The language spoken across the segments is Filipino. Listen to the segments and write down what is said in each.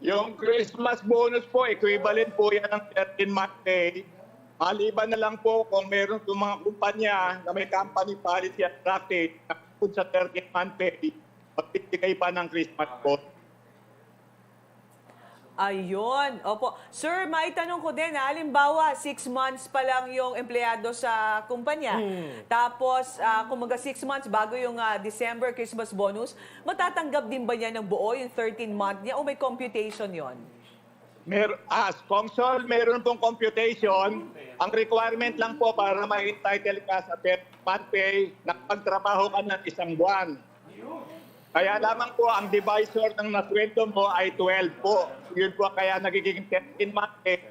Yung Christmas bonus po, equivalent po yan ng 13 month pay. Maliban na lang po kung meron po mga kumpanya na may company policy at practice na sa 13 month pay, magbibigay pa ng Christmas bonus. Ayun. Opo. Sir, maitanong ko din, ha? halimbawa, six months pa lang yung empleyado sa kumpanya. Tapos, uh, kumaga six months bago yung ah, December Christmas bonus, matatanggap din ba niya ng buo yung 13 month niya o may computation yon? Mer ah, sponsor, meron pong computation. Ang requirement lang po para ma-entitle ka sa 13 month pay, nakapagtrabaho ka ng isang buwan. Kaya lamang po ang divisor ng nasweldo mo ay 12 po. Yun po kaya nagiging 13 month pay.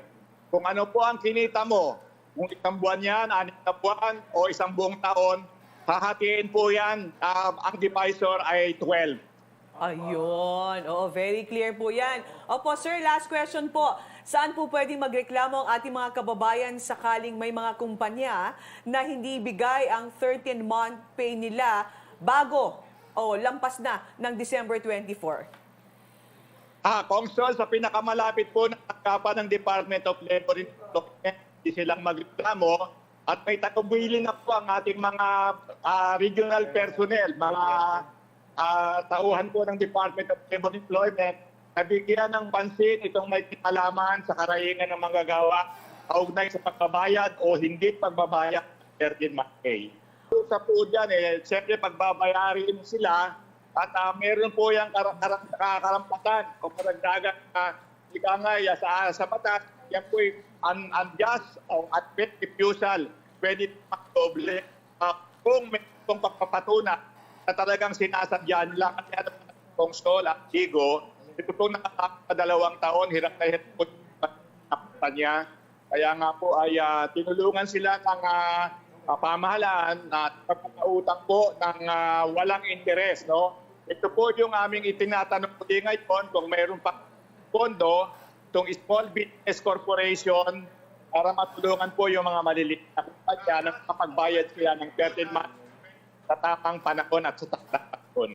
Kung ano po ang kinita mo, kung isang buwan yan, anim na buwan, o isang buong taon, hahatiin po yan. Ah, ang divisor ay 12. Ayun. Oo, very clear po yan. Opo, sir, last question po. Saan po pwedeng magreklamo ang ating mga kababayan sakaling may mga kumpanya na hindi bigay ang 13-month pay nila bago o lampas na ng December 24? Ah, Kongsol, sa pinakamalapit po ng tanggapan ng Department of Labor and hindi silang magreklamo at may tagubilin na po ang ating mga ah, regional personnel, mga ah, tauhan po ng Department of Labor and Employment na bigyan ng pansin itong may kinalaman sa karahingan ng mga gawa kaugnay sa pagbabayad o hindi pagbabayad ng 13 month pay. Sa po dyan, eh, siyempre pagbabayarin sila at ah, meron po yung kar- kar- kakarampatan o karagdagan na ika nga ya, sa, sa batas, yan po un, unjust o unfair refusal. Pwede magdoble uh, kung may itong pagpapatuna na talagang sinasadya nila. Kasi ano pong Sol at Chigo, ito po nakakadalawang taon, hirap na hirap po yung niya. Kaya nga po ay ah, tinulungan sila ng ah, ah, pamahalaan at pagpapautang po ng ah, walang interes. No? Ito po yung aming itinatanong po din ngayon kung mayroon pa pondo itong Small Business Corporation para matulungan po yung mga maliliit na kumpanya na makapagbayad sila ng 13 months sa tamang panahon at sa tamang panahon.